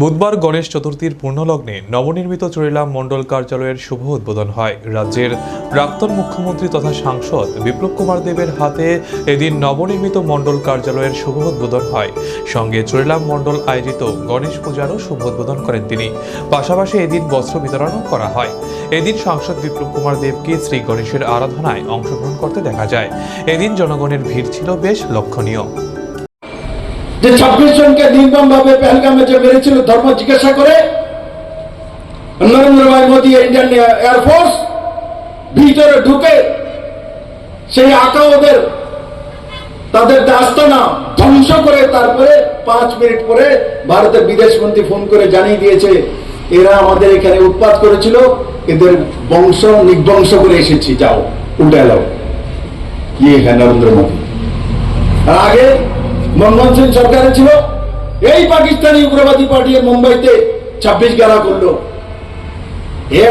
বুধবার গণেশ চতুর্থীর পূর্ণলগ্নে নবনির্মিত চরিলাম মণ্ডল কার্যালয়ের শুভ উদ্বোধন হয়। রাজ্যের প্রাক্তন মুখ্যমন্ত্রী তথা সাংসদ বিপ্লব কুমার দেবের হাতে এদিন নবনির্মিত মণ্ডল কার্যালয়ের শুভ উদ্বোধন হয়। সঙ্গে চরিলাম মণ্ডল আয়োজিত গণেশ পূজারও শুভ উদ্বোধন করেন তিনি। পাশাপাশি এদিন বস্ত্র বিতরণও করা হয়। এদিন সাংসদ বিপ্লব কুমার দেবকে শ্রী গণেশের আরাধনায় অংশগ্রহণ করতে দেখা যায়। এদিন জনগণের ভিড় ছিল বেশ লক্ষণীয়। যে ছাব্বিশ জনকে নির্মম ভাবে পেহলগামে যে মেরেছিল, ধর্ম জিজ্ঞাসা করে, নরেন্দ্র ভাই মোদী ইন্ডিয়ান এয়ারফোর্স ভিতরে ঢুকে সেই আঁকা ওদের তাদের আস্তানা ধ্বংস করে তারপরে পাঁচ মিনিট পরে ভারতের বিদেশ মন্ত্রী ফোন করে জানিয়ে দিয়েছে, এরা আমাদের এখানে উৎপাত করেছিল, এদের বংশ নির্বংশ করে এসেছি, যাও উল্টে হ্যাঁ নরেন্দ্র মোদী? আগে মনমোহন সিং সরকারে ছিল, এই পাকিস্তানি উগ্রবাদী পার্টি মুম্বাইতে ছাব্বিশ গেলা করল।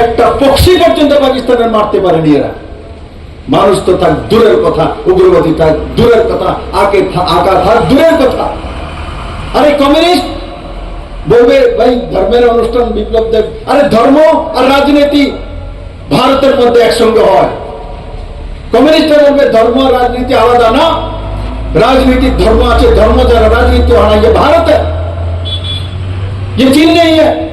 একটা পক্ষী পর্যন্ত পাকিস্তানের মারতে পারেনি এরা। মানুষ তো থাক দূরের কথা, উগ্রবাদী থাক দূরের কথা, আকে আকা থাক দূরের কথা। আরে কমিউনিস্ট, বলবে, ভাই, ধর্মের অনুষ্ঠান বিপ্লব দেব। আরে ধর্ম আর রাজনীতি ভারতের মধ্যে একসঙ্গে হয়। কমিউনিস্টরা বলবে, ধর্ম আর রাজনীতি আলাদা না। राजनीतिक धर्म धर्म जरा राजनीति हमारा ये भारत है। ये चीन नहीं है।